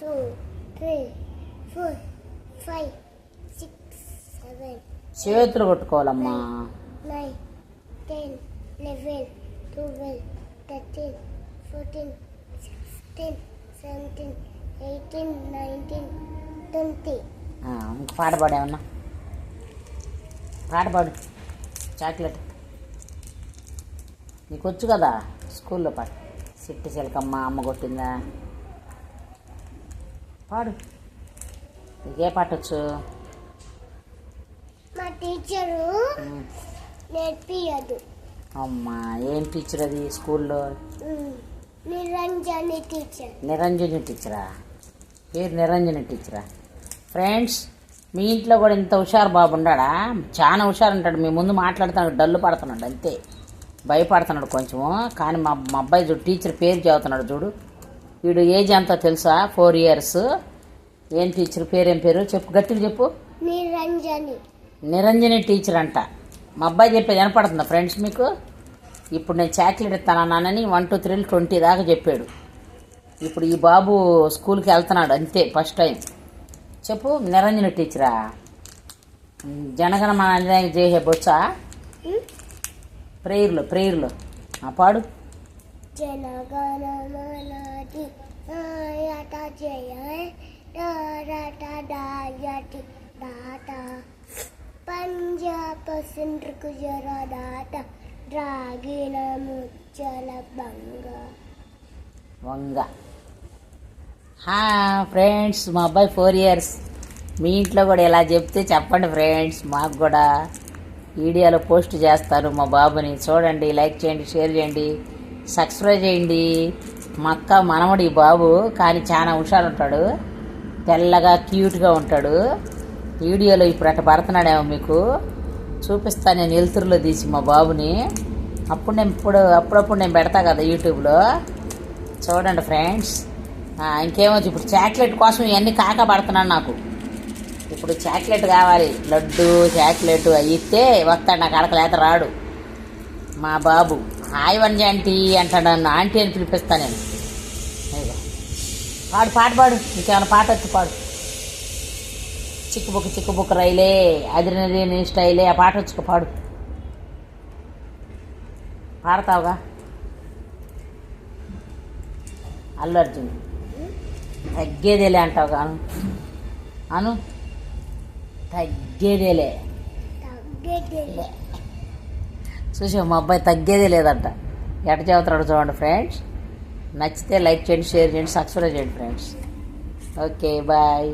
two, three, four, five, six, seven. చేతులు కొట్టుకోవాలమ్మా. Nine ten eleven twelve thirteen fourteen sixteen seventeen eighteen nineteen twenty ఇంకా పాట పాడేమన్నా పాట పాడు. చాక్లెట్. నీకొచ్చు కదా? స్కూల్లో పాట. సిట్టి చిలకమ్మ అమ్మ కొట్టిందా? పాడు. నీకే పాట వచ్చు. మా టీచరు నేర్పియదు. అమ్మా ఏం టీచర్ అది స్కూల్లో? నిరంజని టీచర్. నిరంజని టీచరా పేరు నిరంజని టీచరా ఫ్రెండ్స్ మీ ఇంట్లో కూడా ఇంత హుషారు బాబు ఉన్నాడా? చాలా హుషారు ఉంటాడు. మీ ముందు మాట్లాడుతున్నాడు డల్లు పడుతున్నాడు అంతే. భయపడుతున్నాడు కొంచెము. కానీ మా మా అబ్బాయి చూడు టీచర్ పేరు చదువుతున్నాడు చూడు. వీడు ఏజ్ ఎంతో తెలుసా? ఫోర్ ఇయర్స్ ఏం టీచర్ పేరు పేరు? చెప్పు గట్టిగా చెప్పు. నిరంజని. నిరంజని టీచర్ అంట. మా అబ్బాయి చెప్పేది వినపడుతుందా ఫ్రెండ్స్ మీకు? ఇప్పుడు నేను చాక్లెట్ ఇస్తానన్నానని వన్ టూ త్రీ ట్వంటీ దాకా చెప్పాడు. ఇప్పుడు ఈ బాబు స్కూల్కి వెళ్తున్నాడు అంతే ఫస్ట్ టైం చెప్పు నిరంజని టీచరా జనగణ మన జయ బొచ్చా ప్రేయర్లో ప్రేయర్లో ఆ పాడు. జనగణమనది ఆయట జయ డారట దాయటి దాట పంజాబ్ సిండ్రకు జర దాత రాగిన ముచ్చల బంగ. వంగ. హా ఫ్రెండ్స్ మా అబ్బాయి ఫోర్ ఇయర్స్. మీ ఇంట్లో కూడా ఇలా చెప్తే చెప్పండి ఫ్రెండ్స్ మాకు కూడా వీడియోలో పోస్ట్ చేస్తారు మా బాబుని. చూడండి లైక్ చేయండి షేర్ చేయండి. సబ్స్క్రైబ్ చేయండి. మా అక్క మనవడు ఈ బాబు కానీ చాలా హుషారు ఉంటాడు. తెల్లగా క్యూట్గా ఉంటాడు. వీడియోలో ఇప్పుడు అట్ట పడుతున్నాడేమో మీకు. చూపిస్తాను నేను వెలుతురులో తీసి మా బాబుని. అప్పుడు నేను ఇప్పుడు అప్పుడప్పుడు నేను పెడతా కదా యూట్యూబ్లో. చూడండి ఫ్రెండ్స్. ఇంకేమో ఇప్పుడు చాక్లెట్ కోసం ఇవన్నీ కాక పడుతున్నాను నాకు. ఇప్పుడు చాక్లెట్ కావాలి. లడ్డు చాక్లెట్ అవి ఇస్తే వస్తాడు. నాకు అడకలేత రాడు. మా బాబు. హాయ్ వంజ ఆంటీ అంటాడు నన్ను. ఆంటీ అని పిలిపిస్తాను నేను. పాడు పాట పాడు. ఇంకేమైనా పాట వచ్చి పాడు. చిక్కుబుక్కు చిక్కుబుక్కు రైలే అదిరినది నీ స్టైలే. ఆ పాట వచ్చుకో పాడు. పాడతావుగా? అల్లు అర్జున్. తగ్గేదేలే అంటావు అను? అను? తగ్గేదేలే. తగ్గేదేలే. చూసాం మా అబ్బాయి తగ్గేదే లేదంట. ఎట చదువుతున్నాడు చూడండి ఫ్రెండ్స్. నచ్చితే లైక్ చేయండి షేర్ చేయండి సబ్స్క్రైబ్ చేయండి ఫ్రెండ్స్. Okay bye.